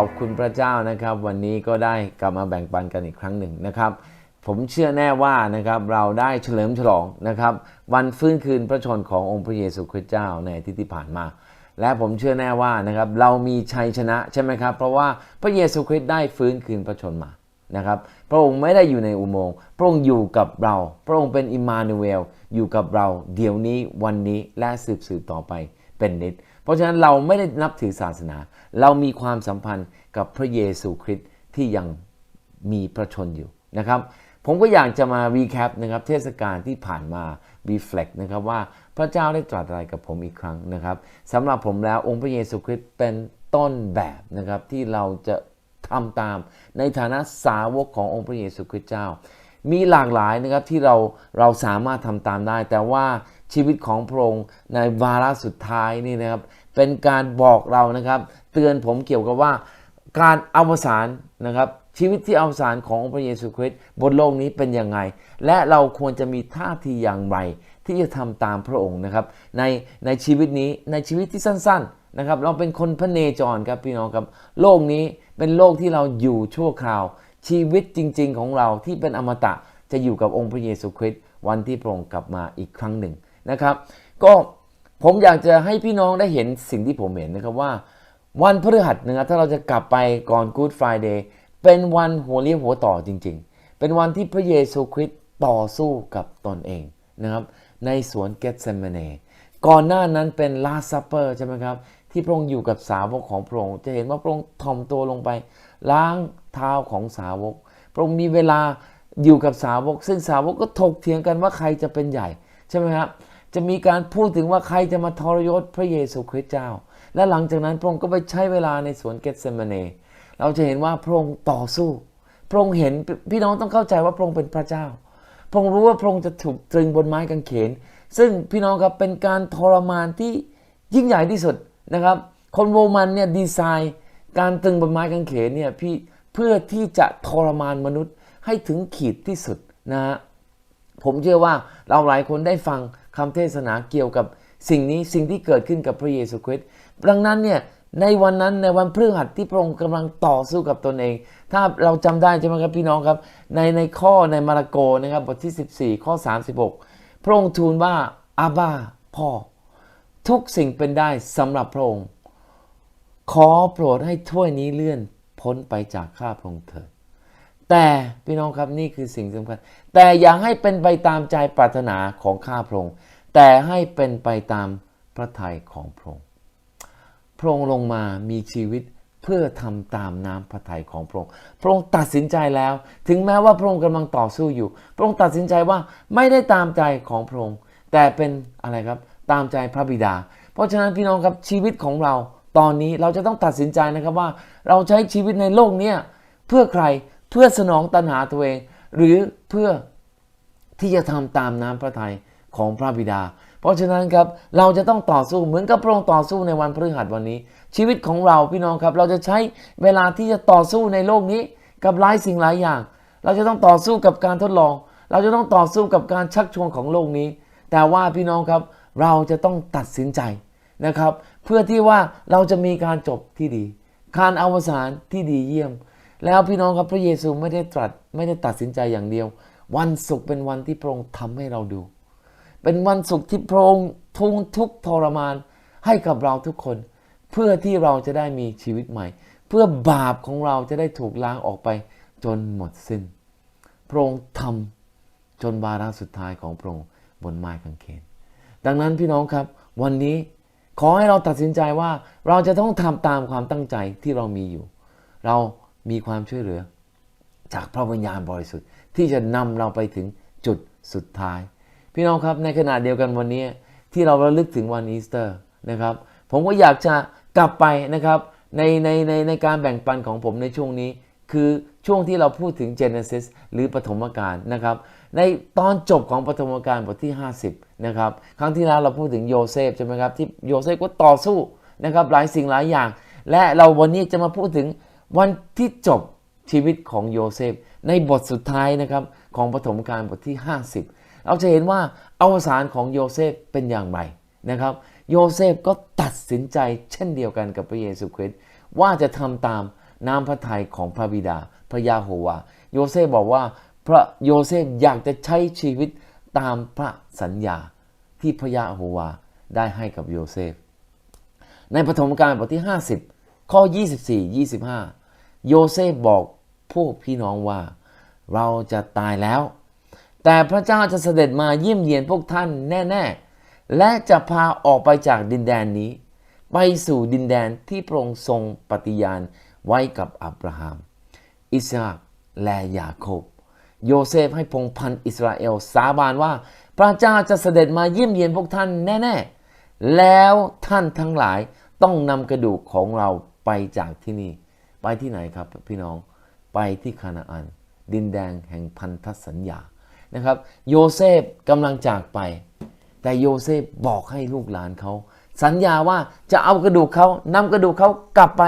ขอบคุณพระเจ้านะครับ วันนี้ก็ได้กลับมาแบ่งปันกันอีกครั้งหนึ่งนะครับ ผมเชื่อแน่ว่านะครับเราได้เฉลิมฉลองนะครับ วันฟื้นคืนพระชนขององค์พระเยซูคริสต์เจ้าในอาทิตย์ที่ผ่านมา และผมเชื่อแน่ว่านะครับเรามีชัยชนะใช่ไหมครับ เพราะว่าพระเยซูคริสต์ได้ฟื้นคืนพระชนมานะครับพระองค์ไม่ได้อยู่ในอุโมงค์พระองค์อยู่กับเรา พระองค์เป็นอิมมานูเอลอยู่กับเรา เดี๋ยวนี้วันนี้และสืบสืบต่อไปเป็นนิด เพราะฉะนั้นเราไม่ได้นับถือศาสนา เรามีความสัมพันธ์กับพระเยซูคริสต์ที่ยังมีพระชนอยู่นะครับ ผมก็อยากจะมารีแคปนะครับเทศกาลที่ผ่านมา reflect นะครับว่าพระเจ้าได้ตรัสอะไรกับผมอีกครั้งนะครับสำหรับผมแล้วองค์พระเยซูคริสต์เป็นต้นแบบนะครับที่เราจะทำตามในฐานะสาวกขององค์พระเยซูคริสต์เจ้า มีหลากหลายนะครับที่เราเราสามารถทำตามได้ แต่ว่าชีวิตของพระองค์ในวาระสุดท้ายนี่นะครับ เป็นการบอกเรานะครับ เตือนผมเกี่ยวกับว่าการอวสานนะครับชีวิตที่อวสานของพระเยซูคริสต์บนโลกนี้เป็นยังไง และเราควรจะมีท่าทีอย่างไร ที่จะทำตามพระองค์นะครับ ในในชีวิตนี้ในชีวิตที่สั้น ๆนะครับ เราเป็นคนพระเนจรครับพี่น้องครับ โลกนี้เป็นโลกที่เราอยู่ชั่วคราว ชีวิตจริง ๆ ของเราที่เป็นอมตะจะอยู่กับองค์พระเยซูคริสต์วันที่พระองค์กลับมาอีกครั้งหนึ่งนะครับ ก็ผมอยากจะให้พี่น้องได้เห็นสิ่งที่ผมเห็นนะครับว่า วันพฤหัสนะครับถ้าเราจะกลับไปก่อน Good Friday เป็นวันหัวเลี้ยวหัวต่อจริง ๆ เป็นวันที่พระเยซูคริสต์ต่อสู้กับตนเองนะครับในสวนเกตเซมเนก่อนหน้านั้นเป็น Last Supper ใช่ไหมครับที่พระองค์อยู่กับสาวกของพระองค์จะเห็นว่าพระองค์ถ่อมตัวลงไป ล้าง เท้าของสาวก พระองค์มีเวลาอยู่กับสาวก ซึ่งสาวกก็ถกเถียงกันว่าใครจะเป็นใหญ่ ใช่ไหมครับจะมีการพูดถึงว่าใครจะมาทรยศพระเยซูคริสต์เจ้า และหลังจากนั้นพระองค์ก็ไปใช้เวลาในสวนเกตเซมเนเราจะเห็นว่าพระองค์ต่อสู้ พระองค์เห็นพี่น้องต้องเข้าใจว่าพระองค์เป็นพระเจ้า พระองค์รู้ว่าพระองค์จะถูกตรึงบนไม้กางเขน ซึ่งพี่น้องครับเป็นการทรมานที่ยิ่งใหญ่ที่สุดนะครับ คนโรมันเนี่ยดีไซน์ การตรึงบนไม้กางเขนเนี่ยพี่ เพื่อที่จะทรมานมนุษย์ให้ถึงขีดที่สุดนะฮะผมเชื่อว่าเราหลายคนได้ฟังคำเทศนาเกี่ยวกับสิ่งนี้สิ่งที่เกิดขึ้นกับพระเยซูคริสต์ดังนั้นเนี่ยในวันนั้นในวันพฤหัสที่พระองค์กำลังต่อสู้กับตนเอง ถ้าเราจำได้ใช่ไหมครับพี่น้องครับ ในในข้อในมาระโกนะครับบทที่ 14 ข้อ 36 พระองค์ทูลว่าอาบาพ่อ ทุกสิ่งเป็นได้สำหรับพระองค์ ขอโปรดให้ถ้วยนี้เลื่อน พ้นไปจากข้าพระองค์เถิด แต่พี่น้องครับนี่คือสิ่งสำคัญ แต่อย่าให้เป็นไปตามใจปรารถนาของข้าพระองค์ แต่ให้เป็นไปตามพระทัยของพระองค์ พระองค์ลงมามีชีวิตเพื่อทำตามน้ำพระทัยของพระองค์ พระองค์ตัดสินใจแล้ว ถึงแม้ว่าพระองค์กำลังต่อสู้อยู่ พระองค์ตัดสินใจว่าไม่ได้ตามใจของพระองค์ แต่เป็นอะไรครับ ตามใจพระบิดา เพราะฉะนั้นพี่น้องครับชีวิตของเรา ตอนนี้เราจะต้องตัดสินใจนะครับว่าเราใช้ชีวิตในโลกนี้เพื่อใครเพื่อสนองตัณหาตัวเอง หรือเพื่อที่จะทำตามน้ำพระทัยของพระบิดา เพราะฉะนั้นครับเราจะต้องต่อสู้เหมือนกับพระองค์ต่อสู้ในวันพฤหัสวันนี้ ชีวิตของเราพี่น้องครับ เราจะใช้เวลาที่จะต่อสู้ในโลกนี้กับหลายสิ่งหลายอย่าง เราจะต้องต่อสู้กับการทดลอง เราจะต้องต่อสู้กับการชักชวนของโลกนี้ แต่ว่าพี่น้องครับเราจะต้องตัดสินใจ นะครับ เพื่อที่ว่าเราจะมีการจบที่ดี การอวสานที่ดีเยี่ยม แล้วพี่น้องครับพระเยซูไม่ได้ตรัสไม่ได้ตัดสินใจอย่างเดียว วันศุกร์เป็นวันที่พระองค์ทำให้เราดู เป็นวันศุกร์ที่พระองค์ทุงทุกทรมานให้กับเราทุกคน เพื่อที่เราจะได้มีชีวิตใหม่ เพื่อบาปของเราจะได้ถูกล้างออกไปจนหมดสิ้น พระองค์ทำจนวาระสุดท้ายของพระองค์บนไม้กางเขนดังนั้นพี่น้องครับ วันนี้ ขอให้เราตัดสินใจว่าเราจะต้องทำตามความตั้งใจที่เรามีอยู่ เรามีความช่วยเหลือ จากพระวิญญาณบริสุทธิ์ ที่จะนำเราไปถึงจุดสุดท้าย พี่น้องครับในขณะเดียวกันวันนี้ที่เราระลึกถึงวันอีสเตอร์นะครับ ผมก็อยากจะกลับไปนะครับในในในในการแบ่งปันของผมในช่วงนี้ คือช่วงที่เราพูดถึง Genesis หรือปฐมกาลนะครับ ในตอนจบของปฐมกาลบทที่ 50 นะครับ ครั้งที่แล้วเราพูดถึงโยเซฟใช่ไหมครับ ที่โยเซฟก็ต่อสู้นะครับหลายสิ่งหลายอย่าง และเราวันนี้จะมาพูดถึงวันที่จบชีวิตของโยเซฟ ในบทสุดท้ายนะครับของปฐมกาลบทที่ 50 เราจะเห็นว่าอวสานของโยเซฟเป็นอย่างไรนะครับ โยเซฟก็ตัดสินใจเช่นเดียวกันกับพระเยซูคริสต์ว่าจะทำตาม น้ำพระทัยของพระบิดา พระยาโฮวา โยเซฟบอกว่า พระโยเซฟอยากจะใช้ชีวิตตามพระสัญญาที่พระยาโฮวาได้ให้กับโยเซฟ ในปฐมกาลบทที่ 50 ข้อ 24 25 โยเซฟบอกพวกพี่น้องว่า เราจะตายแล้ว แต่พระเจ้าจะเสด็จมาเยี่ยมเยียนพวกท่านแน่ ๆ และจะพาออกไปจากดินแดนนี้ ไปสู่ดินแดนที่พระองค์ทรงปฏิญาณ ไว้กับอับราฮัม อิสราและยาโคบ โยเซฟให้พงพันอิสราเอลสาบานว่า พระเจ้าจะเสด็จมาเยี่ยมเยียนพวกท่านแน่ ๆ แล้วท่านทั้งหลายต้องนำกระดูกของเราไปจากที่นี่ ไปที่ไหนครับพี่น้อง ไปที่คานาอัน ดินแดนแห่งพันธสัญญา นะครับ โยเซฟกำลังจากไป แต่โยเซฟบอกให้ลูกหลานเขาสัญญาว่าจะเอากระดูกเขานำกระดูกเขากลับไป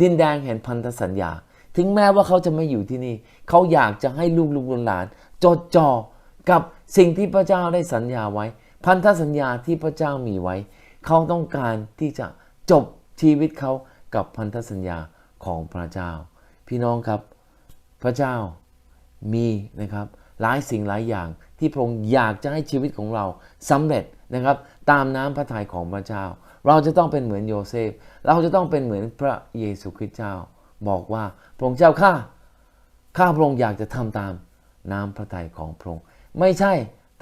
ดินแดนแห่งพันธสัญญา ถึงแม้ว่าเขาจะไม่อยู่ที่นี่ เขาอยากจะให้ลูกลูกหลานจดจ่อกับสิ่งที่พระเจ้าได้สัญญาไว้ พันธสัญญาที่พระเจ้ามีไว้ เขาต้องการที่จะจบชีวิตเขากับพันธสัญญาของพระเจ้า พี่น้องครับพระเจ้ามีนะครับหลายสิ่งหลายอย่างที่พระองค์อยากจะให้ชีวิตของเราสำเร็จนะครับ ตามน้ำพระทัยของพระเจ้า เราจะต้องเป็นเหมือนโยเซฟ เราจะต้องเป็นเหมือนพระเยซูคริสต์เจ้า บอกว่าพระองค์เจ้าข้าข้าพระองค์อยากจะทำตามน้ำพระทัยของพระองค์ไม่ใช่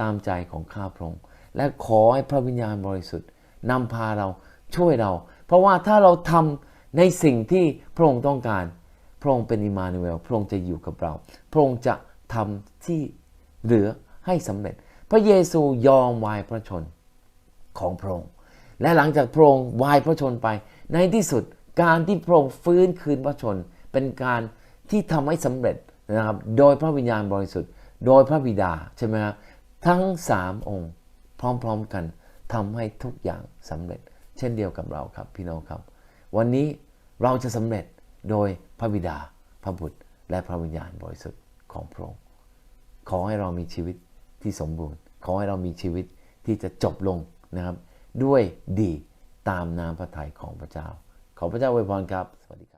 ตามใจของข้าพระองค์และขอให้พระวิญญาณบริสุทธิ์นำพาเราช่วยเรา เพราะว่าถ้าเราทำในสิ่งที่พระองค์ต้องการ พระองค์เป็นอิมมานูเอลพระองค์จะอยู่กับเรา พระองค์จะทำที่เหลือให้สำเร็จ พระเยซูยอมวายพระชนของพระองค์ และหลังจากพระองค์วายพระชนไป ในที่สุดการที่พระองค์ฟื้นคืนพระชน เป็นการที่ทำให้สำเร็จนะครับโดยพระวิญญาณบริสุทธิ์ โดยพระบิดาใช่ไหมครับทั้งสามองค์ พร้อมๆกันทำให้ทุกอย่างสำเร็จ เช่นเดียวกับเราครับพี่น้องครับ วันนี้เราจะสำเร็จโดยพระบิดาพระบุตร และพระวิญญาณบริสุทธิ์ของพระองค์ขอให้เรามีชีวิตที่สมบูรณ์ ขอให้เรามีชีวิตที่จะจบลงนะครับ ด้วยดีตามน้ำพระทัยของพระเจ้า ขอพระเจ้าอวยพรครับ สวัสดีครับ